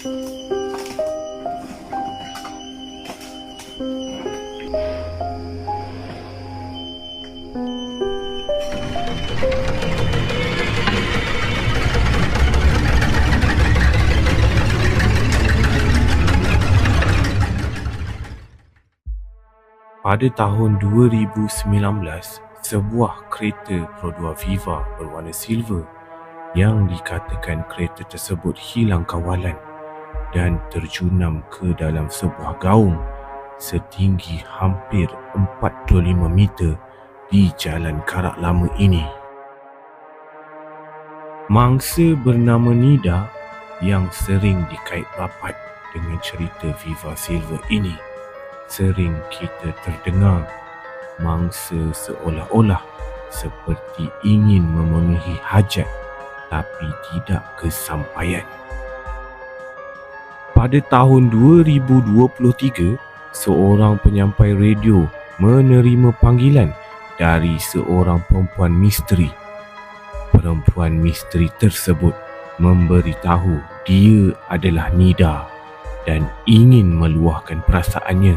Pada tahun 2019, sebuah kereta Produa Viva berwarna silver yang dikatakan kereta tersebut hilang kawalan dan terjunam ke dalam sebuah gaung setinggi hampir 45 meter di Jalan Karak Lama ini. Mangsa bernama Nida yang sering dikait rapat dengan cerita Viva Silver ini sering kita terdengar mangsa seolah-olah seperti ingin memenuhi hajat tapi tidak kesampaian. Pada tahun 2023, seorang penyampai radio menerima panggilan dari seorang perempuan misteri. Perempuan misteri tersebut memberitahu dia adalah Nida dan ingin meluahkan perasaannya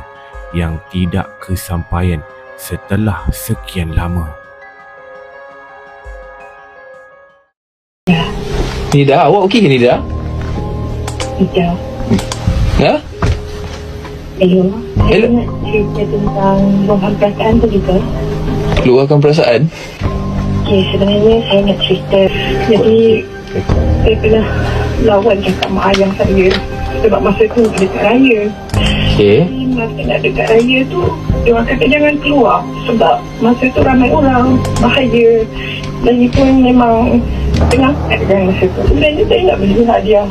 yang tidak kesampaian setelah sekian lama. Nida, awak okey ke Nida? Tidak. Ha? Hello. Saya Hello. nak cerita tentang luahan perasaan tu juga. Luahkan perasaan. Okay, sebenarnya saya nak cerita. Jadi, saya pernah lawan cakap mak ayah saya. Sebab masa tu dekat raya. Okey. Jadi, masa nak dekat raya tu, dia orang kata jangan keluar. Sebab masa tu ramai orang, bahaya. Lagipun memang tengah kan masa tu. Sebenarnya saya nak beli hadiah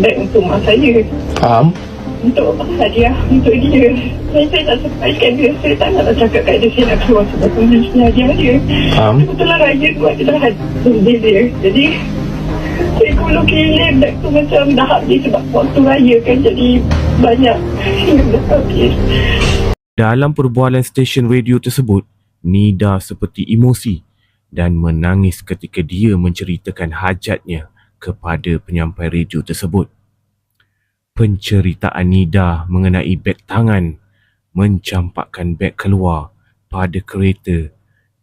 beg untuk mak saya. Faham? untuk hadiah untuk dia. Saya, saya tak surprisekan dia. Saya tak nak cakap kat dia saya nak keluar sebab kemudian hadiah dia. Faham? Kebetulan raya tu adalah hadiah dia. Jadi, saya kulu kira beg tu macam dah habis sebab waktu raya kan. Jadi, banyak yang dah habis. Dalam perbualan stesen radio tersebut, Nida seperti emosi dan menangis ketika dia menceritakan hajatnya kepada penyampai radio tersebut. Penceritaan Nida mengenai beg tangan mencampakkan beg keluar pada kereta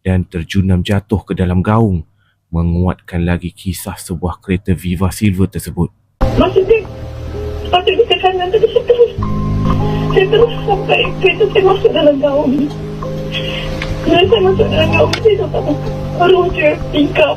dan terjunam jatuh ke dalam gaung menguatkan lagi kisah sebuah kereta Viva Silver tersebut. Masa dia sepatutnya ke kanan tapi saya terus saya terus sampai kereta saya masuk dalam gaung Bila saya masuk dalam gaung saya dapat baru je tingkap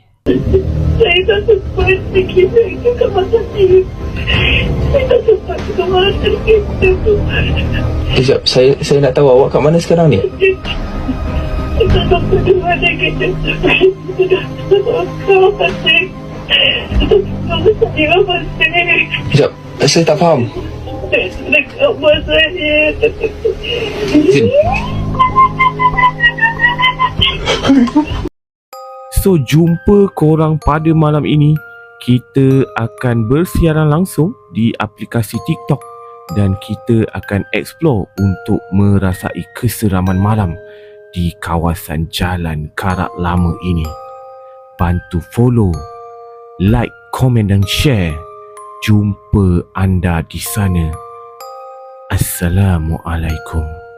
Saya tak sempat fikir itu ke masa dia. Saya tak sempat ke masa kita tu. Sekejap, saya saya nak tahu awak kat mana sekarang ni? Saya tak sempat di mana kita. Sudah sudah kau pasti. Kalau saya pasti. Sekejap, saya tak faham. Sudah kau saya. Zin. So jumpa korang pada malam ini. Kita akan bersiaran langsung di aplikasi TikTok dan kita akan explore untuk merasai keseraman malam di kawasan Jalan Karak Lama ini. Bantu follow, like, komen dan share. Jumpa anda di sana. Assalamualaikum.